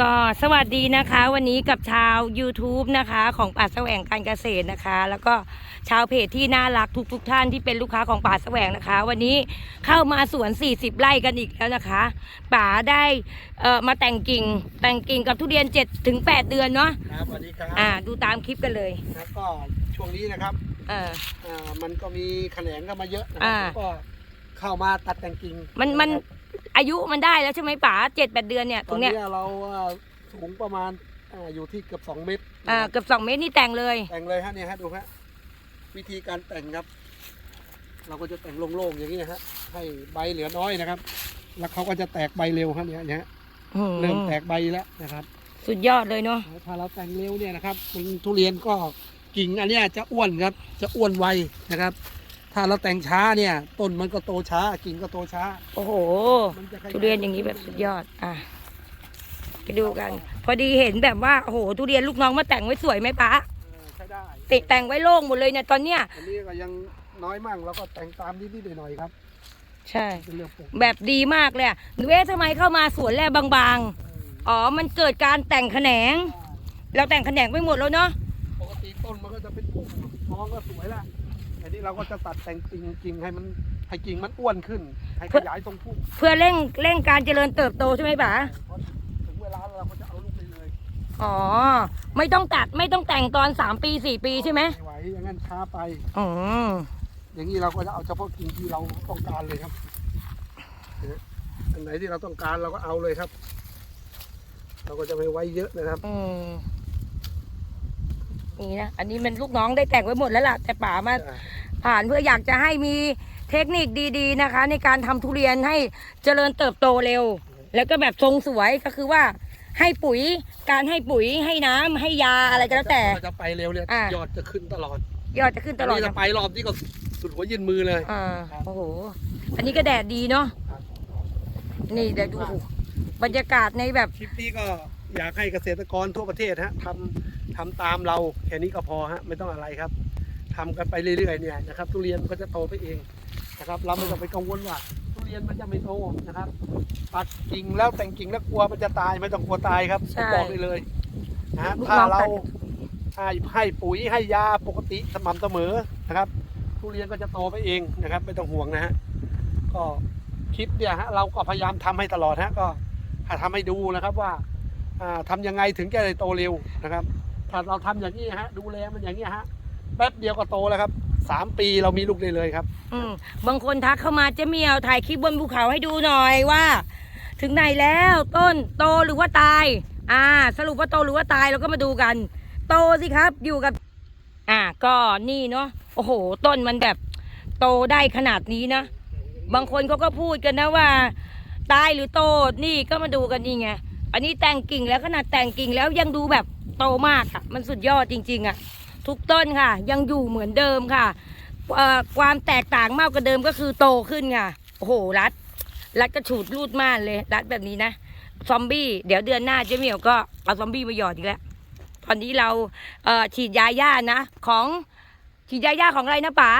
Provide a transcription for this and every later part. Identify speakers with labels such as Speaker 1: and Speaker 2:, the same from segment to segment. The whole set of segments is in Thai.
Speaker 1: ก็สวัสดีนะคะ วันนี้กับชาว YouTube นะคะ ของป่าแสวงการเกษตรนะคะ แล้วก็ชาวเพจที่น่ารักทุกๆทท่านที่เป็นลูกค้าของป่าแสวงนะคะ วันนี้เข้ามาสวน 40 ไร่กันอีกแล้วนะคะป่าได้เอ่อมาแต่งกิ่ง แต่งกิ่งกับทุเรียน7ถึง8เดือนเนาะ
Speaker 2: ครับสวัสดีครับ
Speaker 1: อ่าดูตามคลิปกันเลย
Speaker 2: แล้วก็ช่วงนี้นะครับ
Speaker 1: เออ
Speaker 2: อ่ามันก็มีแขนงเข้ามาเยอะนะค
Speaker 1: อ่า
Speaker 2: รับก็เข้ามาตัดแต่งกิ่ง
Speaker 1: มันมัน อายุมันได้แล้วใช่ไหมป่า7 8เดือนเนี่ยต
Speaker 2: ต
Speaker 1: ร
Speaker 2: อน
Speaker 1: งเนี้
Speaker 2: นี้
Speaker 1: ย
Speaker 2: เราอ่าสูงประมาณอ่าอยู่ที่เกือบ2เมตร
Speaker 1: อ่าเกือบ2เมตรนี่แต่งเลย
Speaker 2: แต่งเลยฮะเนี่ยฮะดูฮะวิธีการแต่งครับ เราก็จะแต่งโล่งๆอย่างนี้ฮะให้ใบเหลือน้อยนะครับ แล้วเขาก็จะแตกใบเร็วครับเนี่ยเนี่ยฮะ
Speaker 1: อืม
Speaker 2: เริ่มแตกใบแล้วนะครับ
Speaker 1: สุดยอดเลยเนาะ
Speaker 2: ถ้าเราแต่งเร็วเนี่ยนะครับมันทุเรียนก็กิ่งอันเนี้ยจะอ้วนครับ จะอ้วนไวนะครับ ถ้าเราแต่งช้าเนี่ย ต้นมันก็โตช้ากิ่งก็โตช้า
Speaker 1: โอ้โห
Speaker 2: มันจะขา
Speaker 1: ทุเรียนอย่างนี้แบบสุดยอด อะ ไปดูกัน พอดีเห็นแบบว่าโอ้โหทุเรียนลูกน้องมาแต่งไว้สวยไหมป้า
Speaker 2: เออใช้ได้
Speaker 1: ติดแต่งไว้โล่งหมดเลยเนี่ยตอนเนี้ย
Speaker 2: อันนี้ก็ยังน้อยมั่งแล้วก็แต่งตามนิดๆหน่อยๆครับ
Speaker 1: ใช่
Speaker 2: เป็นเรื่องปกติ
Speaker 1: แบบดีมากเลยอะหนูเอ๊ะทำไมเข้ามาสวนแร่บางๆ อ๋อ มันเกิดการแต่งแขนง เราแต่งแขนงไปหมดแล้วเนาะ
Speaker 2: ปกติต้นมันก็จะเป็นพุ่มท้องก็สวยละอันนี้ เราก็จะตัดแต่งกิ่งกิ่งให้มันให้กิ่งมันอ้วนขึ้น ให้ขยายตรงพุ่ม
Speaker 1: เพื่อเร่งเร่งการเจริญเติบโตใช่ไหมป๋า
Speaker 2: พอถึงเวลาเราก็จะเอาลูกไปเลย
Speaker 1: อ๋อ ไม่ต้องตัดไม่ต้องแต่งตอนสามปีสี่ปีใช่ไหม
Speaker 2: ไม่ไหวอย่างนั้นช้าไป
Speaker 1: อ๋อ
Speaker 2: อย่างนี้เราก็จะเอาเฉพาะกิ่งที่เราต้องการเลยครับนะอันไหนที่เราต้องการเราก็เอาเลยครับ เราก็จะไม่ไว้เยอะนะครับ
Speaker 1: อืมนี่นะ อันนี้มันลูกน้องได้แต่งไว้หมดแล้วล่ะ แต่ป๋ามา ผ่านเพื่ออยากจะให้มีเทคนิคดีๆนะคะ ในการทำทุเรียนให้เจริญเติบโตเร็ว แล้วก็แบบทรงสวยก็คือว่าให้ปุ๋ยการให้ปุ๋ยให้น้ำให้ยาอะไรก็แล้วแต่
Speaker 2: เราจะไปเร็วเนี่ย
Speaker 1: อะ
Speaker 2: ยอดจะขึ้นตลอด
Speaker 1: ยอดจะขึ้นตลอด
Speaker 2: นนี้จะไปรอบนี้ก็สุดหัวยืนมือเลย
Speaker 1: อ่าโอ้โหอันนี้ก็แดดดีเนาะ
Speaker 2: ครับ
Speaker 1: นี่เดี๋ยวดูบรรยากาศในแบบ
Speaker 2: คลิปนี้ก็อยากให้เกษตรกรทั่วประเทศฮะทำทำตามเราแค่นี้ก็พอฮะไม่ต้องอะไรครับ ทำกันไปเรื่อยๆเนี่ยนะครับทุเรียนมันก็จะโตไปเองนะครับ เราไม่ต้องไปกังวลว่าทุเรียนมันจะไม่โตนะครับตัดกิ่งแล้วแต่งกิ่งแล้วกลัวมันจะตายไม่ต้องกลัวตายครับ
Speaker 1: ใช่
Speaker 2: ผมบอกได้เลยนะฮะ
Speaker 1: ลูก
Speaker 2: ถ้า
Speaker 1: น้อง
Speaker 2: เรา
Speaker 1: ตัด
Speaker 2: ให้ให้ปุ๋ยให้ยาปกติสม่ำเสมอนะครับ ทุเรียนก็จะโตไปเองนะครับ ไม่ต้องห่วงนะฮะก็คลิปเนี่ยฮะเราก็พยายามทำให้ตลอดฮะก็ทำให้ดูนะครับว่าอ่าทำยังไงถึงจะได้โตเร็วนะครับ ถ้าเราทำอย่างนี้ฮะดูแลมันอย่างนี้ฮะ แป๊บเดียวก็โตแล้วครับสามปีเรามีลูกได้เลยครับ
Speaker 1: อืมบางคนทักเข้ามาเจ๊เมียวถ่ายคลิปบนภูเขาให้ดูหน่อยว่า ถึงไหนแล้วต้นโตหรือว่าตาย อ่า สรุปว่าโตหรือว่าตายเราก็มาดูกัน โตสิครับอยู่กับ อ่า ก็นี่เนาะโอ้โห ต้นมันแบบ โตได้ขนาดนี้นะบางคนเขาก็พูดกันนะว่า ตายหรือโตนี่ก็มาดูกันนี่ไงอันนี้แต่งกิ่งแล้วขนาดแต่งกิ่งแล้วยังดูแบบโตมากอะมันสุดยอดจริง ๆอะ ทุกต้นค่ะ ยังอยู่เหมือนเดิมค่ะความแตกต่างมากกว่าเดิมก็คือโตขึ้นค่ะโอ้โหรัด รัดกระฉูดรูดม่านเลย รัดแบบนี้นะ ซอมบี้เดี๋ยวเดือนหน้าเจ๊เหมียวก็เอาซอมบี้มาหยอดอีกแล้วตอนนี้เราเฉีดยาย่านะ ของฉีดยาย่าของอะไรนะป๋า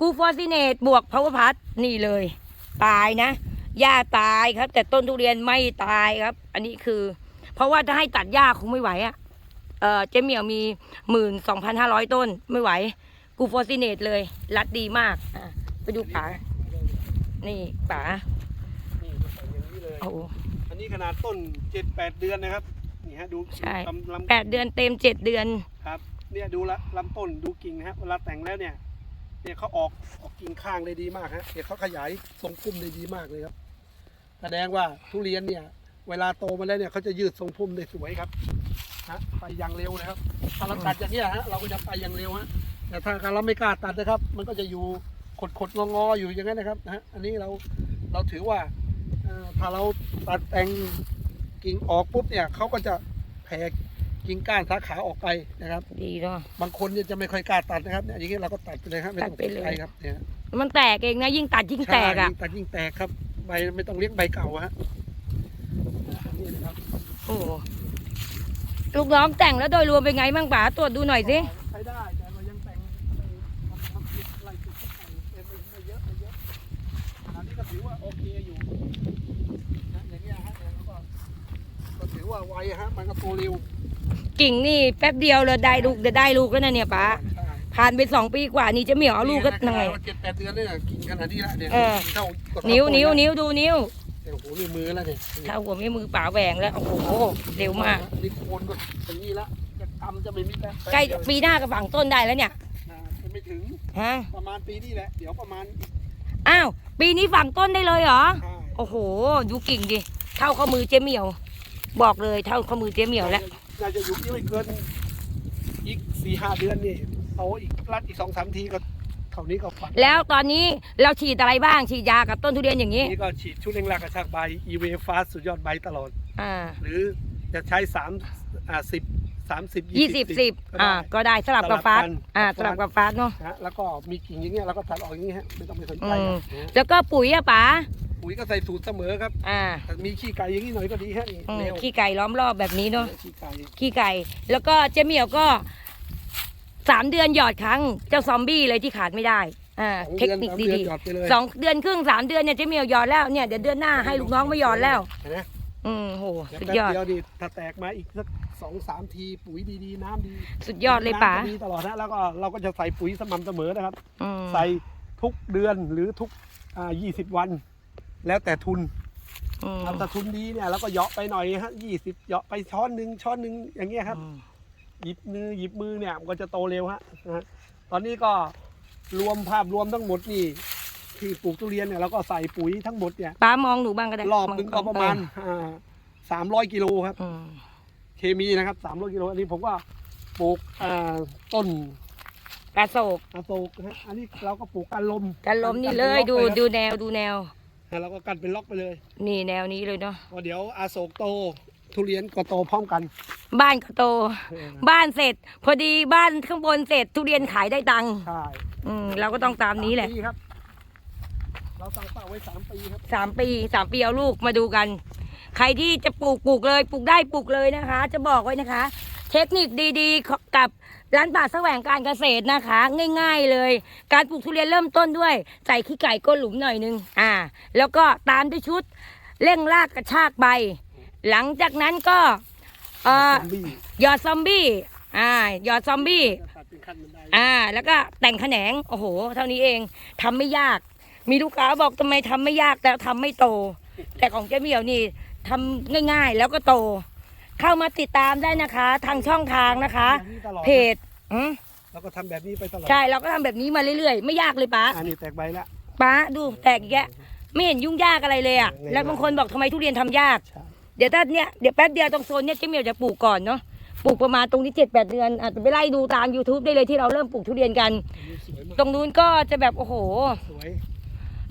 Speaker 1: กูฟอร์ซิเนตบวกพาวเวอร์พัทนี่เลย ตายนะหญ้าตายครับ แต่ต้นทุเรียนไม่ตายครับ อันนี้คือ เพราะว่าถ้าให้ตัดหญ้าคงไม่ไหวอะ เออเจ๊เหมียวมีหมื่นสองพันห้าร้อยต้นไม่ไหว กูฟอร์ซิเนตเลย รัดดีมากอะไปดูป๋านี่ป๋า
Speaker 2: นี่ใส่อย่างนี้เลย
Speaker 1: โอ้โห
Speaker 2: อันนี้ขนาดต้นเจ็ดแปดเดือนนะครับนี่ฮะดู
Speaker 1: ใช่
Speaker 2: ลำลำ
Speaker 1: แปดเดือนเต็มเจ็ดเดือน
Speaker 2: ครับ เนี่ยดูละลำต้นดูกิ่งนะฮะเวลาแต่งแล้วเนี่ยเนี่ยเขาออกออกกิ่งข้างได้ดีมากฮะเนี่ยเขาขยายทรงพุ่มได้ดีมากเลยครับแสดงว่าทุเรียนเนี่ย เวลาโตมาแล้วเนี่ยเขาจะยืดทรงพุ่มได้สวยครับ ฮะไปอย่างเร็วนะครับถ้าเราตัดอย่างเนี้ยฮะเราก็จะไปอย่างเร็วฮะแต่ถ้าเราไม่กล้าตัดนะครับ มันก็จะอยู่ขดขดงองอๆอยู่อย่างนั้นนะครับนะฮะอันนี้เราเราถือว่าเอ่อถ้าเราตัดแต่งกิ่งออกปุ๊บเนี่ยเขาก็จะแผ่กิ่งก้านสาขาออกไปนะครับ
Speaker 1: ดีเนาะ
Speaker 2: บางคนเนี่ยจะไม่ค่อยกล้าตัดนะครับเนี่ยอย่างนี้เราก็ตัดไปเลยครับไม่ต้อง
Speaker 1: ตัดไปเลย
Speaker 2: สนใจครับเนี่ย
Speaker 1: มันแตกเองนะยิ่งตัดยิ่งแตกอะ
Speaker 2: ใช่ยิ่งตัดยิ่งแตกครับใบไม่ต้องเลี้ยงใบเก่าฮะนี่นะครับ
Speaker 1: โอ้โห ลูกน้องแต่งแล้วโดยรวมเป็นไงบ้างป๋าตรวจดูหน่อยสิ
Speaker 2: ใช้ได้แต่เรายังแต่งไม่ทำผิดอะไรผิดที่แต่งเต็มไม่เยอะไม่เยอะอันนี้ก็ถือว่าโอเคอยู่นะอย่างเงี้ยฮะเนี่ยเราก็ก็ถือถือว่าไวฮะมันก็โตเร็ว
Speaker 1: กิ่งนี่แป๊บเดียวเลยได้ลูกเดี๋ยวได้ลูกแล้วนะเนี่ยป้า
Speaker 2: ใช่
Speaker 1: ผ่านไปสองปีกว่านี่เจะเหมียวเอาลูกก็ยังไง
Speaker 2: เจ็ดแปดเดือนเนี่ยกินขนาดนี้ละเนี่ย
Speaker 1: เออ
Speaker 2: เท่า
Speaker 1: นิ้วนิ้วนิ้วดูนิ้ว
Speaker 2: โอ้โหนี่มือแล้วเนี่ย
Speaker 1: เท่าหัวแม่มือป๋าแหวงแล้วโอ้โหเร็วมาก
Speaker 2: นี่โคนก็อย่างนี้ละจะทำจะไม่มิดแล้ว
Speaker 1: ใกล้
Speaker 2: แป๊บเดียว
Speaker 1: ปีหน้าก็ฝังต้นได้แล้วเนี่ย
Speaker 2: อ่าจะไม่ถึง
Speaker 1: ฮะ
Speaker 2: ประมาณปีนี้แหละเดี๋ยวประมาณอีก
Speaker 1: อ้าวปีนี้ฝังต้นได้เลยเหรอ
Speaker 2: ใช่
Speaker 1: โอ้โหดูกิ่งดิเท่าข้อมือเจ๊เหมียว บอกเลยเท่าข้อมือเจ๊เหมียวแล้ว
Speaker 2: น่าจะอยู่ที่ไม่เกินอีกสี่ห้าเดือนนี่เอาอีกรัดอีกสองสามทีก็ เท่านี้ก็ฝัน
Speaker 1: แล้วตอนนี้เราฉีดอะไรบ้างฉีดยากับต้นทุเรียนอย่างนี้
Speaker 2: นี่ก็ฉีดชุดเร่งรากกระชากใบอีเวฟาสุดยอดใบตลอด
Speaker 1: อ่า
Speaker 2: หรือจะใช้สามอ่าสิบสามสิบ
Speaker 1: ยี่สิบสิบ
Speaker 2: ก็
Speaker 1: อ่า
Speaker 2: ได้
Speaker 1: ก็ได้สลับกับ
Speaker 2: สลับ
Speaker 1: ฟาส
Speaker 2: กัน
Speaker 1: อ่า
Speaker 2: กับ
Speaker 1: สลับ
Speaker 2: ฟาส
Speaker 1: กับฟาสเนาะ
Speaker 2: ฮะแล้วก็มีกิ่งอย่างเงี้ยเราก็ตัดออกอย่างเงี้ยฮะไม่ต้องไปสนใจ
Speaker 1: อืม
Speaker 2: นะฮะ
Speaker 1: แล้วก็ปุ๋ยอะป๋า
Speaker 2: ปุ๋ยก็ใส่สูตรเสมอครับ
Speaker 1: อ่า
Speaker 2: แต่มีขี้ไก่อย่างนี้หน่อยก็ดีฮะนี่
Speaker 1: อืม
Speaker 2: เร็ว
Speaker 1: ขี้ไก่ล้อมรอบแบบนี้เนาะ
Speaker 2: ขี้ไก่
Speaker 1: ขี้ไก่ แล้วก็เจ๊เหมียวก็ สามเดือนหยอดครั้งเจ้าซอมบี้เลยที่ขาดไม่ได้อ่า
Speaker 2: สอง
Speaker 1: เทค
Speaker 2: เดือน
Speaker 1: นิค
Speaker 2: สามเดือน
Speaker 1: ดี
Speaker 2: หยอดไปเลย
Speaker 1: ๆสองเดือนครึ่งสามเดือนเนี่ยเจ๊เหมียวหยอดแล้วเนี่ยเดี๋ยวเดือนหน้าให้ลูกน้องมาหยอดแล้ว
Speaker 2: เห็นไหม
Speaker 1: อืมโห
Speaker 2: เดี๋ยว
Speaker 1: สุด
Speaker 2: แป๊บ
Speaker 1: ยอด
Speaker 2: เดียวดิถ้าแตกมาอีกสักสองสามทีปุ๋ยดีๆ น้ำดี
Speaker 1: สุดยอดเลยป๋า
Speaker 2: น้ำก็ดีตลอดนะแล้วก็เราก็จะใส่ปุ๋ยสม่ำเสมอนะครับ
Speaker 1: อืม
Speaker 2: ใส่ทุกเดือนหรือทุกอ่ายี่สิบวัน แล้วแต่ทุน
Speaker 1: อืม
Speaker 2: ถ้าทุนดีเนี่ยเราก็เหยาะไปหน่อยฮะยี่สิบเหยาะไปช้อนหนึ่งช้อนหนึ่งอย่างเงี้ยครับ
Speaker 1: อืม
Speaker 2: ห ยิบมือหยิบมือเนี่ยมันก็จะโตเร็วฮะนะฮะตอนนี้ก็รวมภาพรวมทั้งหมดนี่ ที่ปลูกทุเรียนเนี่ยเราก็ใส่ปุ๋ยทั้งหมดเนี่ย
Speaker 1: ป้ามองหนูบ้างก็ได้
Speaker 2: รอบหนึงก็ประมาณสามร้อยกิโลครับ
Speaker 1: อืม
Speaker 2: เคมีนะครับสามร้อยกิโลอันนี้ผมก็ปลูกอ่าต้น
Speaker 1: กระโศก
Speaker 2: อโศกนะฮะอันนี้เราก็ปลูกกันลม
Speaker 1: กันลมนี่เลยดู
Speaker 2: กันเป็นล็อกไป
Speaker 1: ดูแนวดูแนว
Speaker 2: ครับแล้วเราก็กันเป็นล็อกไปเลย
Speaker 1: นี่แนวนี้เลยเนาะ
Speaker 2: พอเดี๋ยวอาโศกโต ทุเรียนก็โตพร้อมกัน
Speaker 1: บ้านก็โต
Speaker 2: เออ
Speaker 1: บ้านเสร็จ พอดีบ้านข้างบนเสร็จ ทุเรียนขายได้ตังค์
Speaker 2: ใช่
Speaker 1: อืมเราก็ต้องตามนี้แหละ
Speaker 2: สปีครับ เราตั้งเป้าไว้สามปีครับ
Speaker 1: สามปีสามปีเอาลูกมาดูกัน ใครที่จะปลูกปลูกเลยปลูกได้ปลูกเลยนะคะ จะบอกไว้นะคะ เทคนิคดีๆกับร้านป่าแสวงการเกษตรนะคะ ง่าย ๆเลย การปลูกทุเรียนเริ่มต้นด้วยใส่ขี้ไก่ก้นหลุมหน่อยนึงอ่า แล้วก็ตามด้วยชุดเร่งรากกระชากใบ หลังจากนั้นก็เอ่อ
Speaker 2: ซอมบี้
Speaker 1: หยอดซอมบี้อ่าหยอดซอมบี้
Speaker 2: จะตัดเป็นขั้นบันได
Speaker 1: อ่า แล้วก็แต่งแขนงโอ้โห เท่านี้เองทำไม่ยาก มีลูกค้าบอกทำไมทำไม่ยากแต่ทำไม่โต แต่ของเจ๊เหมียวนี่ทำง่าย ๆ แล้วก็โต เข้ามาติดตามได้นะคะ ทางช่องทางนะคะ
Speaker 2: แบบนี้ตลอด
Speaker 1: เพจอืม
Speaker 2: เราก็ทำแบบนี้ไปตลอด
Speaker 1: ใช่เราก็ทำแบบนี้มาเรื่อยๆ ไม่ยากเลยป้า
Speaker 2: อันนี้แตกใบแล้ว
Speaker 1: ป้าดูแตกอีกแยะไม่เห็นยุ่งยากอะไรเลยอะ
Speaker 2: ง่ายๆ
Speaker 1: แล้วบางคนบอกทำไมทุเรียนทำยาก
Speaker 2: ใช่
Speaker 1: เดี๋ยวถ้าเนี้ยเดี๋ยวแป๊บเดียวตรงโซนเนี้ยเจ๊เหมียวจะปลูกก่อนเนาะปลูกประมาณตรงนี้เจ็ดแปดเดือนอาจจะไปไล่ดูตาม YouTube ได้เลยที่เราเริ่มปลูกทุเรียนกัน
Speaker 2: อันนี้สวยมาก
Speaker 1: ตรงนู้นก็จะแบบโอ้โห
Speaker 2: สวย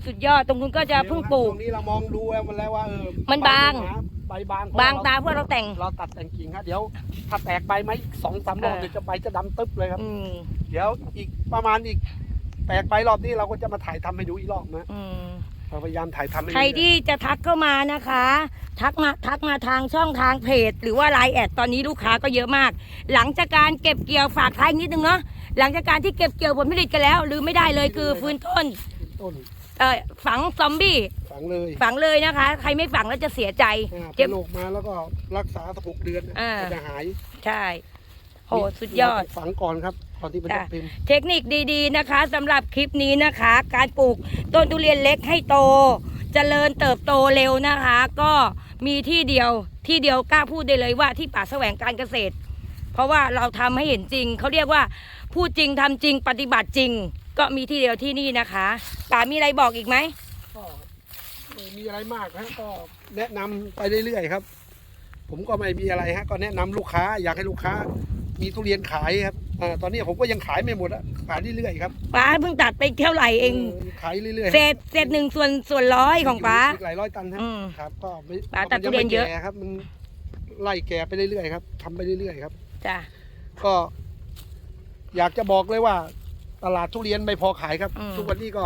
Speaker 1: สุดยอดตรงนู้นก็จะเพิ่งปลูก
Speaker 2: ตรงนี้เรามองดูแล้วมันแล้วว่าเออ
Speaker 1: มันบาง
Speaker 2: ใบบาง
Speaker 1: บางตาเพื่อเราแต่ง
Speaker 2: เราตัดแต่งกิ่งฮะเดี๋ยวถ้าแตกใบไหมอีกสองสามรอบ
Speaker 1: เออ
Speaker 2: เดี๋ยวจะใบจะดำตึ๊บเลยครับ
Speaker 1: อืม
Speaker 2: เดี๋ยวอีกประมาณอีกแตกใบรอบนี้เราก็จะมาถ่ายทำให้ดูอีกรอบนะ
Speaker 1: อืม
Speaker 2: เราพยายามถ่ายทำให้
Speaker 1: ใคร
Speaker 2: เอยๆ
Speaker 1: ที่จะทักเข้ามานะคะ ทักมาทักมาทางช่องทางเพจ หรือว่าไลน์แอดตอนนี้ลูกค้าก็เยอะมาก หลังจากการเก็บเกี่ยวฝากท้ายนิดนึงเนาะหลังจากการที่เก็บเกี่ยวผลผลิตกันแล้วลืมไม่ได้เลยคือฟื้นต้น
Speaker 2: ต้น
Speaker 1: เอ่อฝังซอมบี้
Speaker 2: ฝังเลย
Speaker 1: ฝังเลยนะคะ ใครไม่ฝังแล้วจะเสียใจ
Speaker 2: อ่า
Speaker 1: เจ็
Speaker 2: เป็
Speaker 1: บ
Speaker 2: นโรคมาแล้วก็รักษาสักหกเดือนนะ
Speaker 1: อ่า
Speaker 2: ก็จะหาย
Speaker 1: ใช่ โหสุดยอด
Speaker 2: ฝังก่อนครับก่อนที่มันจะ
Speaker 1: จ้ะ
Speaker 2: เป็น
Speaker 1: เทคนิคดีๆนะคะสำหรับคลิปนี้นะคะ การปลูกต้นทุเรียนเล็กให้โตเจริญเติบโตเร็วนะคะ ก็มีที่เดียวที่เดียวกล้าพูดได้เลยว่าที่ป่าแสวงการเกษตร เพราะว่าเราทำให้เห็นจริง เขาเรียกว่าพูดจริงทำจริงปฏิบัติจริง ก็มีที่เดียวที่นี่นะคะ ป่ามีอะไรบอกอีกไหม
Speaker 2: ก็ไม่มีอะไรมากฮะก็แนะนำไปเรื่อยๆครับ ผมก็ไม่มีอะไรฮะก็แนะนำลูกค้าอยากให้ลูกค้า มีทุเรียนขายครับอ่าตอนนี้ผมก็ยังขายไม่หมดอะขายเรื่อยๆครับ
Speaker 1: ป้าเพิ่งตัดไปเท่าไหร่เอง
Speaker 2: ขายเรื่อยๆ
Speaker 1: เศษเศษหนึ่งส่วนส่วนร้อยของป้า
Speaker 2: กหลายร้อยตันครับ
Speaker 1: อืม
Speaker 2: ครับ ก็ไม่
Speaker 1: ป้าตัด
Speaker 2: มั
Speaker 1: ทุเรียนเยอะ
Speaker 2: งไม่แก่ครับ มันไล่แก่ไปเรื่อยๆครับทำไปเรื่อยๆครับ
Speaker 1: จ้ะ
Speaker 2: ก็ อยากจะบอกเลยว่า ตลาดทุเรียนไม่พอขายครับ ทุกวันนี้ก็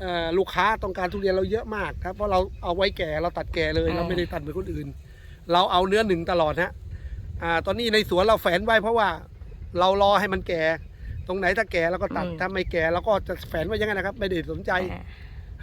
Speaker 2: เอ่อลูกค้าต้องการทุเรียนเราเยอะมากครับ เพราะเราเอาไว้แก่เราตัดแก่เลย เราไม่ได้ตัดเหมือนคนอื่น เราเอาเนื้อหนึ่งตลอดฮะ อ่าตอนนี้ในสวนเราแฝนไว้เพราะว่าเรารอให้มันแก่ ตรงไหนถ้าแก่เราก็ตัดถ้าไม่แก่เราก็จะแฝนไว้อยังไงนะครับ ไม่ได้สนใจ
Speaker 1: อ่า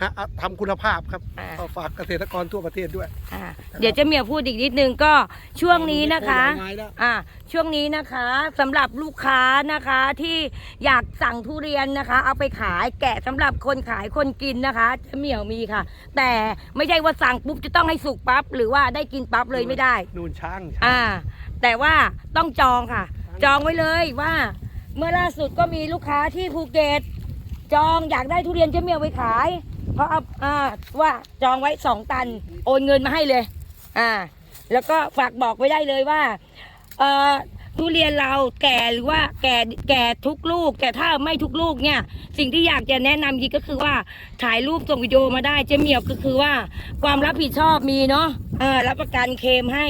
Speaker 2: ฮะทำคุณภาพครับ
Speaker 1: อ่า
Speaker 2: ก็ฝากเกษตรกรทั่วประเทศด้วย
Speaker 1: อ่าเดี๋ยวเจะเมียพูดอีกนิดนึงก็ช่วงนี้นะคะ
Speaker 2: ขยายไม้แล้ว
Speaker 1: อ่าช่วงนี้นะคะสำหรับลูกค้านะคะที่อยากสั่งทุเรียนนะคะ เอาไปขายแกะสำหรับคนขายคนกินนะคะเจะเหมียวมีค่ะ แต่ไม่ใช่ว่าสั่งปุ๊บจะต้องให้สุกปั๊บหรือว่าได้กินปั๊บเลยไม่ได้
Speaker 2: นูนช้าง
Speaker 1: อ่า แต่ว่าต้องจองค่ะ จองไว้เลยว่า เมื่อล่าสุดก็มีลูกค้าที่ภูเก็ตจองอยากได้ทุเรียนเจะเมียวไปขาย เพราะเอาอ่าว่าจองไว้สองตัน โอนเงินมาให้เลย อ่า แล้วก็ฝากบอกไว้ได้เลยว่าเอ่อทุเรียนเราแก่หรือว่าแก่แก่ทุกลูก แต่ถ้าไม่ทุกลูกเนี่ย สิ่งที่อยากจะแนะนำยีก็คือว่าถ่ายรูปส่งวิดีโอมาได้เจ๊เหมียวก็คือว่า ความรับผิดชอบมีเนาะเออรับประกันเคลมให้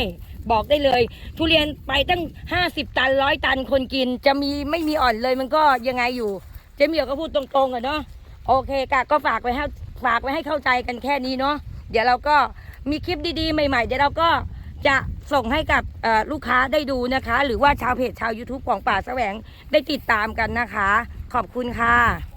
Speaker 1: บอกได้เลย ทุเรียนไปตั้ง 50 ตันร้อยตันคนกิน จะมีไม่มีอ่อนเลยมันก็ยังไงอยู่ เจ๊เหมียวก็พูดตรงๆอะเนาะโอเคกะก็ฝากไว้ให้ฝากไว้ให้เข้าใจกันแค่นี้เนาะเดี๋ยวเราก็มีคลิปดีๆ ใหม่ ๆ เดี๋ยวเราก็จะส่งให้กับลูกค้าได้ดูนะคะ หรือว่าชาวเพจชาว YouTube ของป่าแสวงได้ติดตามกันนะคะ ขอบคุณค่ะ